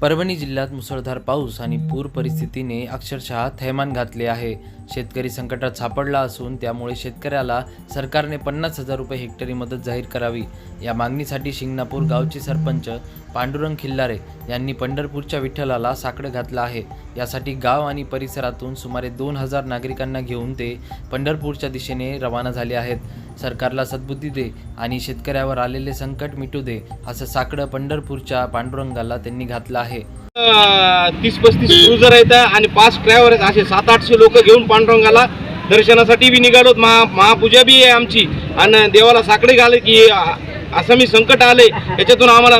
परभणी जिल्ह्यात मुसळधार पाऊस आणि पूर परिस्थितीने अक्षरशः थैमान घातले आहे. शेतकरी संकटात सापडला असून त्यामुळे शेतकऱ्याला सरकारने पन्नास हजार रुपये हेक्टरी मदत जाहीर करावी. या मागणीसाठी शिंगणापूर गावचे सरपंच पांडुरंग खिल्लारे यांनी पंढरपूरच्या विठ्ठलाला साकडं घातलं आहे. यासाठी गाव आणि परिसरातून सुमारे दोन हजार नागरिकांना घेऊन ते पंढरपूरच्या दिशेने रवाना झाले आहेत. सरकारला सद्बुद्धी दे आणि शेतकऱ्यावर आलेले संकट मिटू दे असं साकडं पंढरपूरच्या पांडुरंगाला त्यांनी घातलं आहे. तीस पस्तीस क्रुझर आहेत आणि पाच ड्रायव्हर आहेत. असे सात आठशे लोक घेऊन पांडुरंगाला दर्शनासाठी बी निघालो. महा महापूजा बी आहे आमची. आणि देवाला साकडे घाले की अ- असं मी संकट आले याच्यातून आम्हाला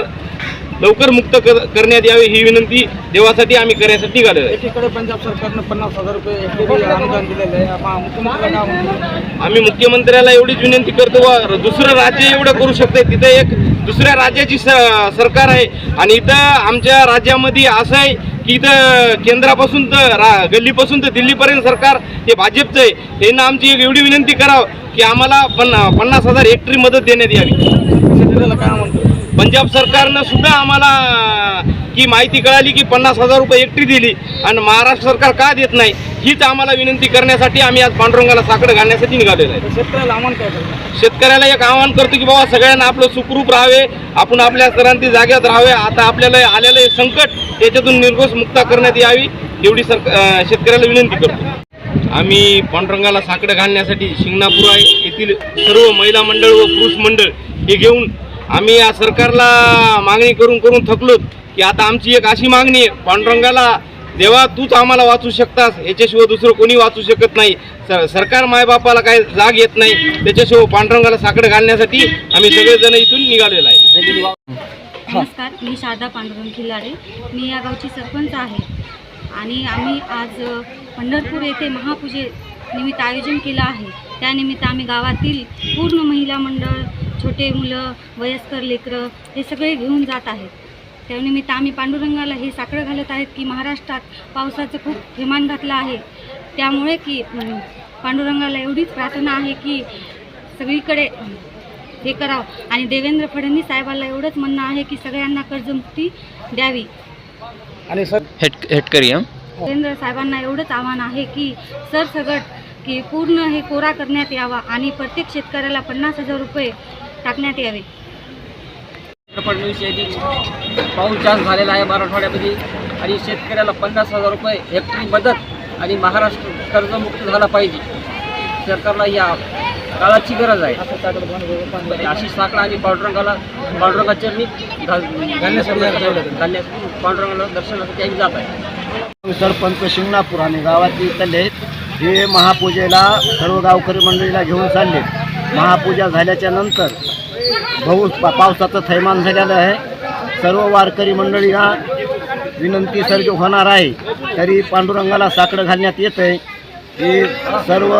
लवकर मुक्त कर करण्यात यावे ही विनंती देवासाठी आम्ही करण्यासाठी निघालेलो आहे. एकीकडे पंजाब सरकारनं पन्नास हजार रुपये अनुदान दिलेलं आहे. आम्हा- मुख्यमंत्र्याला एवढीच विनंती करतो व दुसरं राज्य एवढं करू शकते तिथे एक दुसऱ्या राज्याची सरकार आहे. आणि इथं आमच्या राज्यामध्ये असं आहे की इथं केंद्रापासून तर रा गल्लीपासून तर दिल्लीपर्यंत सरकार हे भाजपचं आहे. त्यांना आमची एक एवढी विनंती करावं की आम्हाला पन्ना पन्नास हजार हेक्टरी मदत देण्यात यावी. काय म्हणतो पंजाब सरकारनं सुद्धा आम्हाला की माहिती कळाली की पन्नास हजार रुपये एकटी दिली आणि महाराष्ट्र सरकार का देत नाही हीच आम्हाला विनंती करण्यासाठी आम्ही आज पांडुरंगाला साकडं घालण्यासाठी निघालेलो आहे. शेतकऱ्याला आव्हान शेतकऱ्याला एक आवाहन करतो की बाबा सगळ्यांना आपलं सुखरूप राहावे आपण आपल्या सरांती जाग्यात राहावे. आता आपल्याला आलेलं हे संकट याच्यातून निर्घोष मुक्ता करण्यात यावी एवढी सर अं, शेतकऱ्याला विनंती करतो. आम्ही पांडुरंगाला साकडं घालण्यासाठी शिंगणापूर आहे. येथील सर्व महिला मंडळ व पुरुष मंडळ हे घेऊन आम्ही या सरकारला मागणी करून करून थकलोत की आता आमची एक अशी मागणी आहे पांडुरंगाला देवा तूच आम्हाला वाचू शकतास. याच्याशिवाय दुसरं कोणी वाचू शकत नाही. सर सरकार मायबापाला काय जाग येत नाही. त्याच्याशिवाय पांडुरंगाला साकडं घालण्यासाठी आम्ही सगळेजण इथून निघालेलो आहे. नमस्कार मी शारदा पांडुरंग खिल्लारे. मी या गावची सरपंच आहे. आणि आम्ही आज पंढरपूर येथे महापूजे निमित्त आयोजन केलं आहे. त्यानिमित्त आम्ही गावातील पूर्ण महिला मंडळ छोटे मुलं वयस्कर लेकरं हे सगळे घेऊन जात आहेत. त्यानिमित्त आम्ही पांडुरंगाला हे साकडं घालत आहेत की महाराष्ट्रात पावसाचं खूप थैमान घातलं आहे. त्यामुळे की पांडुरंगाला एवढीच प्रार्थना आहे की सगळीकडे हे करावं. आणि देवेंद्र फडणवीस साहेबांना एवढंच म्हणणं आहे की सगळ्यांना कर्जमुक्ती द्यावी. आणि सर हेट हेटकरी? देवेंद्र साहेबांना एवढंच आव्हान आहे की सरसगट की पूर्ण हे कोरा करण्यात यावा आणि प्रत्येक शेतकऱ्याला पन्नास हजार रुपये टाकण्यात यावे. फडणवीस यांनी पाऊस जास्त झालेला आहे मराठवाड्यामध्ये आणि शेतकऱ्याला पन्नास हजार रुपये हेक्टरी मदत आणि महाराष्ट्र कर्जमुक्त झाला पाहिजे. सरकारला या काळाची गरज आहे. अशी साकडं आम्ही पांडुरंगाला पांडुरंगाच्या मी घालण्यासाठी पांडुरंगाला दर्शनासाठी आम्ही जात आहे. सरपंच शिंगणापूर आणि गावातील इथले हे महापूजेला सर्व गावकरी मंडळीला घेऊन चालले. महापूजा झाल्याच्यानंतर पाऊस पा पावसाचं थैमान झालेलं आहे. सर्व वारकरी मंडळीला विनंती सर्व होणार आहे. तरी पांडुरंगाला साकडं घालण्यात येत आहे. की सर्व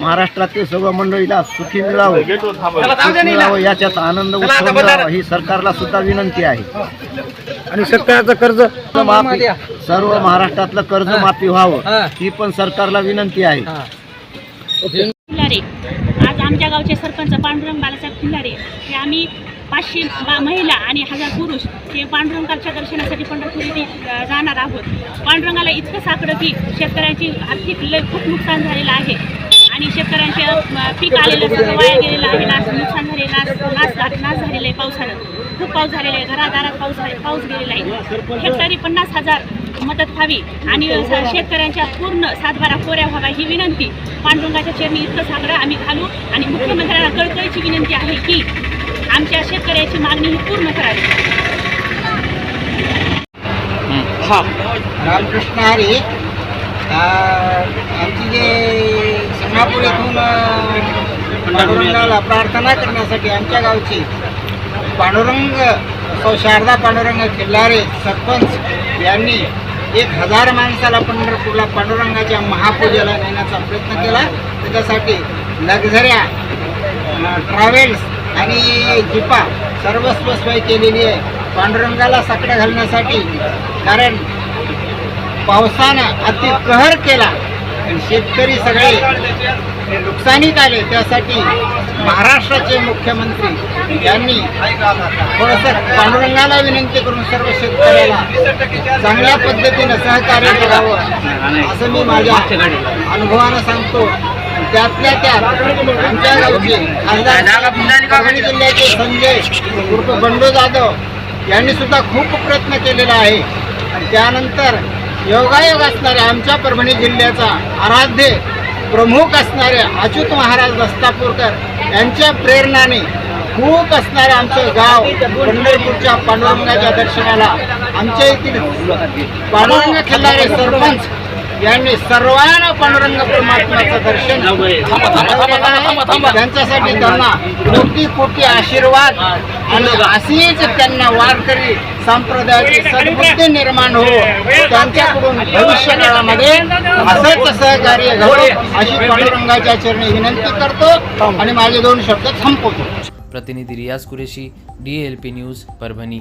महाराष्ट्रातील सर्व मंडळीला सुखी मिळावं. सुख मिळावं याच्यात आनंद उत्सव मिळावा ही सरकारला सुद्धा विनंती आहे. आणि शेतकऱ्याचं कर्ज? माफी सर्व महाराष्ट्रातलं कर्ज माफी व्हावं. ही. पण सरकारला विनंती आहे. आमच्या गावचे सरपंच पांडुरंग बालासाहेब खिल्लारे हे आम्ही पाचशे बा महिला आणि हजार पुरुष हे पांडुरंगाच्या दर्शनासाठी पंढरपूर येथे जाणार आहोत. पांडुरंगाला इतकं साकडं की शेतकऱ्यांची आर्थिक लय खूप नुकसान झालेलं आहे. आणि शेतकऱ्यांचे पीक आलेलं सगळं वाया गेलेलं आहे नाश नुकसान झाले नाश नाश नाश झालेलं आहे पावसानं. खूप पाऊस झालेला आहे घरादारात पाऊस झाले पाऊस गेलेला आहे. हेक्टरी पन्नास हजार मदत व्हावी आणि शेतकऱ्यांच्या पूर्ण सातबारा कोऱ्या व्हाव्या ही विनंती. पांडुरंगाच्या चरणी इतकं साकडं आम्ही घालू आणि मुख्यमंत्र्यांना कळकळीची विनंती आहे की आमच्या शेतकऱ्याची मागणी ही पूर्ण करावी. हा. रामकृष्ण हरी आमची जे कोल्हापूर येथून पांडुरंगाला प्रार्थना करण्यासाठी आमच्या गावची पांडुरंग सौ शारदा पांडुरंग खिल्लारे सरपंच यांनी एक हजार माणसाला पंढरपूरला पांडुरंगाच्या महापूजेला नेण्याचा प्रयत्न केला. त्याच्यासाठी लक्झऱ्या ट्रॅव्हल्स आणि जिपा सर्वस्व सोय केलेली आहे. पांडुरंगाला साकडं घालण्यासाठी कारण पावसानं अति कहर केला. आणि शेतकरी सगळे नुकसानीत आले त्यासाठी महाराष्ट्राचे मुख्यमंत्री यांनी थोडंसं पांडुरंगाला विनंती करून सर्व शेतकऱ्याला चांगल्या पद्धतीनं सहकार्य करावं असं मी माझ्या अनुभवानं सांगतो. त्यातल्या त्यात आमच्या गावचे खासदार परभणी जिल्ह्याचे संजय उर्फ बंडू जाधव यांनी सुद्धा खूप प्रयत्न केलेला आहे. आणि त्यानंतर योगायोग असणाऱ्या आमच्या परभणी जिल्ह्याचा आराध्य प्रमुख असणारे अच्युत महाराज दस्तापूरकर यांच्या प्रेरणाने खूप असणारे आमचं गाव पंढरपूरच्या पांडुरंगाच्या दर्शनाला आमच्या येथील पांडुरंग खेळणारे सरपंच यांनी सर्वांना पांडुरंग परमात्म्याचं दर्शन त्यांच्यासाठी त्यांना कोटी कोटी आशीर्वाद आणि अशीच त्यांना वारकरी संप्रदायाची सद्बुद्धी निर्माण हो त्यांच्याकडून भविष्य काळामध्ये असंच सहकार्य घडो अशी पांडुरंगाच्या चरणी विनंती करतो आणि माझे दोन शब्द संपवतो. प्रतिनिधी Riyaz Qureshi D L P news Parbhani.